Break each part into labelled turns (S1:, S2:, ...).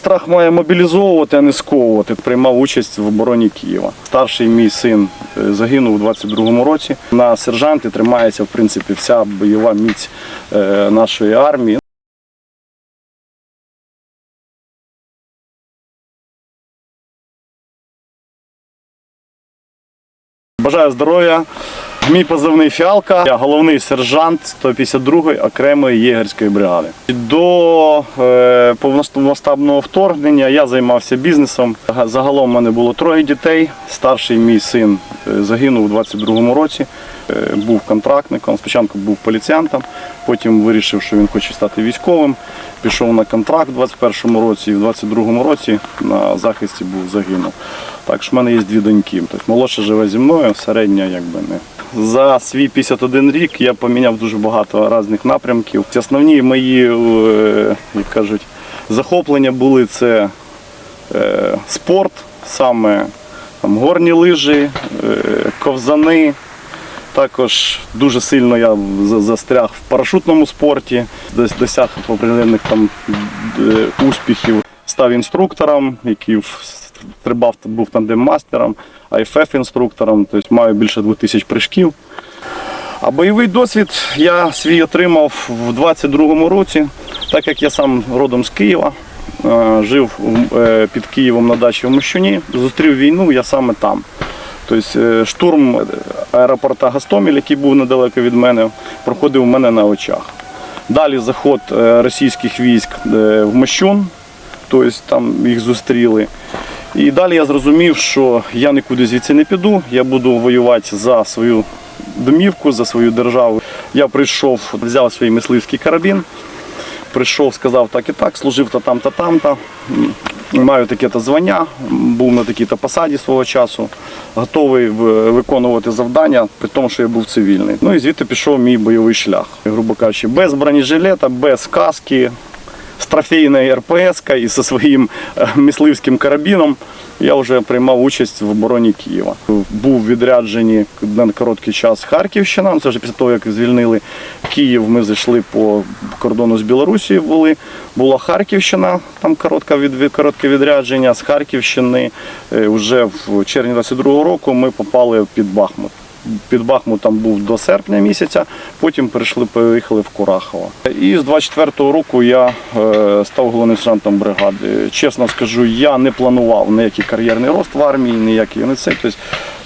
S1: страх має мобілізовувати, а не сковувати. Приймав участь в обороні Києва. Старший мій син е, загинув у 22-му році. На сержанті тримається в принципі вся бойова міць е, нашої армії. Бажаю здоров'я. Мій позивний фіалка. Я головний сержант 152-ї окремої єгерської бригади. До е, повномасштабного вторгнення я займався бізнесом. Загалом в мене було троє дітей. Старший мій син е, загинув у 22-му році. Е, був контрактником. Спочатку був поліціянтом, потім вирішив, що він хоче стати військовим. Пішов на контракт у 21-му році і в 22-му році на захисті був загинув. Так що в мене є дві доньки. Тобто молодша живе зі мною, середня якби не. За свій 51 рік я поміняв дуже багато різних напрямків. Основні мої, е, як кажуть, захоплення були це е, спорт, саме там, горні лижі, е, ковзани. Також дуже сильно я застряг в парашутному спорті, десь досяг определених там успіхів. Став інструктором, який стрибав, був тандем-мастером, IFF інструктором, тобто маю більше 2000 прыжків. А бойовий досвід я свій отримав в 22-му році, так як я сам родом з Києва, е, жив е, під Києвом на дачі в Мощуні, зустрів війну я саме там. Тобто е, штурм аеропорта Гастоміль, який був недалеко від мене, проходив у мене на очах. Далі заход російських військ в Мощун, тобто там їх зустріли. І далі я зрозумів, що я нікуди звідси не піду, я буду воювати за свою домівку, за свою державу. Я прийшов, взяв свій мисливський карабін, прийшов, сказав так і так, служив то там, то там, то маю таке-то звання, був на такій-то посаді свого часу, готовий виконувати завдання, при тому, що я був цивільний. Ну і звідти пішов мій бойовий шлях. Грубо кажучи, без бронежилета, без каски, з трофейною РПС і зі своїм е, мисливським карабіном я вже приймав участь в обороні Києва. Був відряджені на короткий час Харківщина. Це вже після того, як звільнили Київ, ми зайшли по кордону з Білорусією. Були. Була Харківщина, там коротке відрядження. З Харківщини е, вже в червні 22-го року ми попали під Бахмут. Під Бахмутом був до серпня місяця, потім перейшли, поїхали в Курахово. І з 24-го року я е, став головним сержантом бригади. Чесно скажу, я не планував ніякий кар'єрний рост в армії, ніякий не це. Тобто,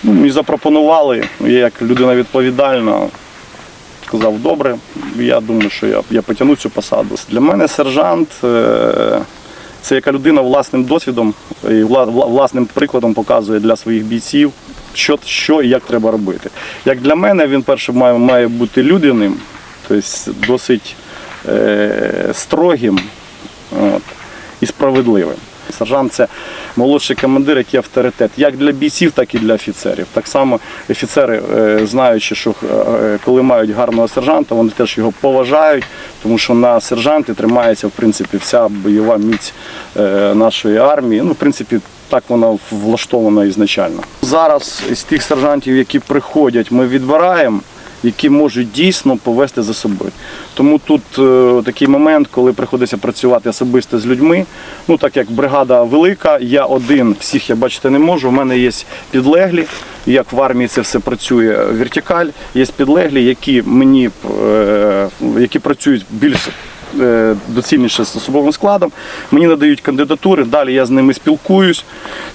S1: ну, мені запропонували, ну, я як людина відповідальна, сказав, добре, я думаю, що я, я потягну цю посаду. Для мене сержант е, це яка людина власним досвідом і вла- вла- власним прикладом показує для своїх бійців, що, що і як треба робити. Як для мене, він перше має, має бути людяним, тобто досить е, строгим от, і справедливим. Сержант це молодший командир, який авторитет як для бійців, так і для офіцерів. Так само офіцери, е, знаючи, що е, коли мають гарного сержанта, вони теж його поважають, тому що на сержанті тримається в принципі вся бойова міць е, нашої армії. Ну, в принципі, так вона влаштована ізначально. Зараз із тих сержантів, які приходять, ми відбираємо які можуть дійсно повести за собою. Тому тут е, такий момент, коли приходиться працювати особисто з людьми. Ну так як бригада велика, я один, всіх я бачити не можу. У мене є підлеглі. Як в армії це все працює вертикаль, є підлеглі, які мені е, які працюють більш е, доцільніше з особовим складом. Мені надають кандидатури, далі я з ними спілкуюсь,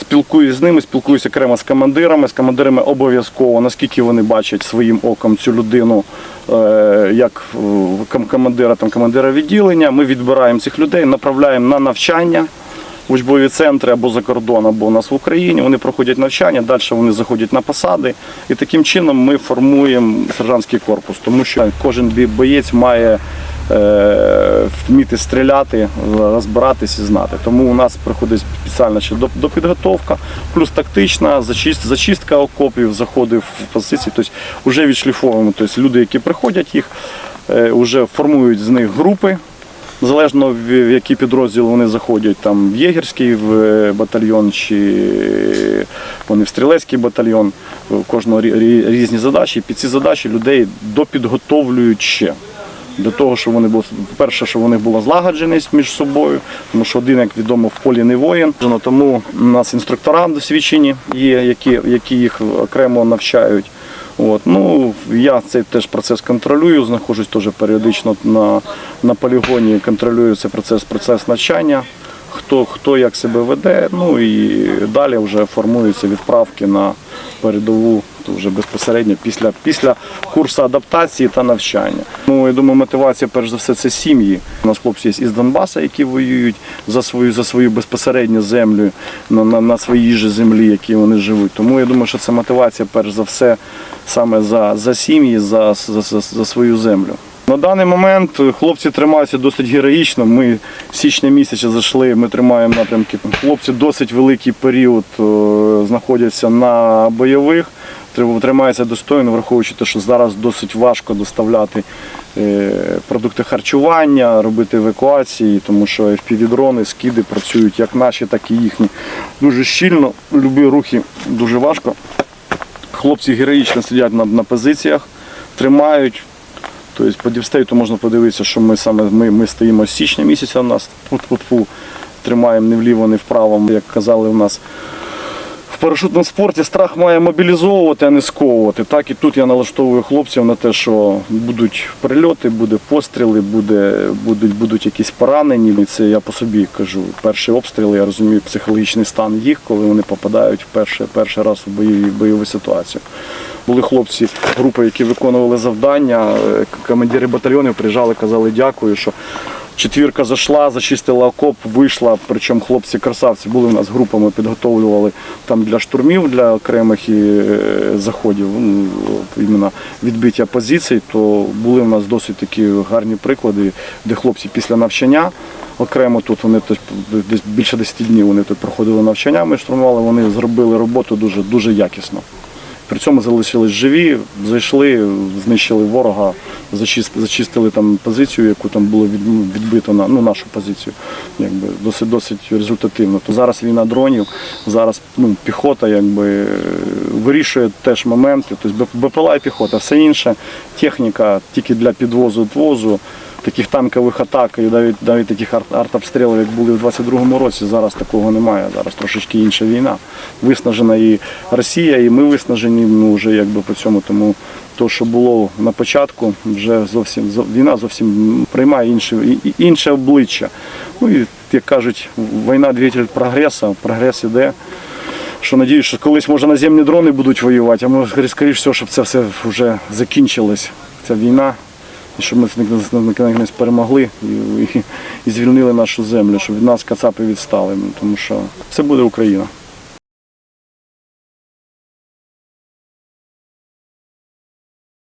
S1: спілкуюсь з ними, спілкуюсь окремо з командирами. З командирами обов'язково, наскільки вони бачать своїм оком цю людину, е, як е, командира, там, командира відділення. Ми відбираємо цих людей, направляємо на навчання. Учбові центри або за кордон, або у нас в Україні. Вони проходять навчання, далі вони заходять на посади. І таким чином ми формуємо сержантський корпус, тому що кожен боєць має е, вміти стріляти, розбиратись і знати. Тому у нас проходить спеціальна ще до- допідготовка, плюс тактична зачистка окопів, заходи в позиції. Тобто вже відшліфовуємо. Тобто люди, які приходять, їх е, вже формують з них групи. Залежно в який підрозділ вони заходять, там в єгерський в е, батальйон чи вони в стрілецький батальйон, кожного рі- рі- різні задачі. Під ці задачі людей допідготовлюють ще. Для того, щоб вони були, перше, щоб у них була злагодженість між собою, тому що один, як відомо, в полі не воїн. Тому у нас інструктора досвідчені є, які, які їх окремо навчають. От. Ну, я цей теж процес контролюю, знаходжусь теж періодично на, на полігоні, контролюю цей процес, процес навчання, хто, хто як себе веде, ну і далі вже формуються відправки на передову то вже безпосередньо після, після курсу адаптації та навчання. Ну, я думаю, мотивація, перш за все, це сім'ї. У нас хлопці є із Донбаса, які воюють за свою, за свою безпосередню землю, на, на, на своїй же землі, які вони живуть. Тому я думаю, що це мотивація, перш за все, саме за, за сім'ї, за, за, за, за свою землю. На даний момент хлопці тримаються досить героїчно. Ми січня місяця зайшли, ми тримаємо напрямки. Хлопці досить великий період е, знаходяться на бойових, Тр- тримаються достойно, враховуючи те, що зараз досить важко доставляти е, продукти харчування, робити евакуації, тому що FPV-дрони, скиди працюють як наші, так і їхні. Дуже щільно, любі рухи дуже важко. Хлопці героїчно сидять на, на позиціях, тримають. Тобто по дівстейту можна подивитися, що ми саме ми, ми стоїмо з січня місяця у нас тримаємо не вліво, не вправо, як казали в нас. В парашутному спорті страх має мобілізовувати, а не сковувати. Так і тут я налаштовую хлопців на те, що будуть прильоти, буде постріли, буде, будуть, будуть якісь поранені. І це я по собі кажу. Перші обстріли, я розумію психологічний стан їх, коли вони попадають перший, перший раз у бойові, бойову ситуацію. Були хлопці, групи, які виконували завдання, е, командири батальйонів приїжджали, казали дякую, що Четвірка зайшла, зачистила окоп, вийшла. Причому хлопці красавці були у нас групами, підготовлювали там для штурмів, для окремих і, е, заходів, ну, іменно відбиття позицій, то були у нас досить такі гарні приклади, де хлопці після навчання. Окремо тут вони десь більше 10 днів вони тут проходили навчання, ми штурмували, вони зробили роботу дуже, дуже якісно. При цьому залишились живі, зайшли, знищили ворога, зачистили, зачистили там позицію, яку там було ну, відбито на ну, нашу позицію. Якби досить досить результативно. То зараз війна дронів, зараз ну, піхота якби вирішує теж моменти. Тобто БПЛА і піхота, все інше, техніка тільки для підвозу відвозу. Таких танкових атак і навіть навіть таких арт- артобстрілів, як були в 22-му році, зараз такого немає. Зараз трошечки інша війна. Виснажена і Росія, і ми виснажені ну, вже якби по цьому. Тому то, що було на початку, вже зовсім війна зовсім приймає інше, інше обличчя. Ну і як кажуть, війна двигатель прогресу, прогрес іде. Що надіюсь, що колись може наземні дрони будуть воювати, а може, скоріш всього, щоб це все вже закінчилось, ця війна, і щоб ми наконець перемогли і, і, і звільнили нашу землю, щоб від нас кацапи відстали. Тому що це буде Україна.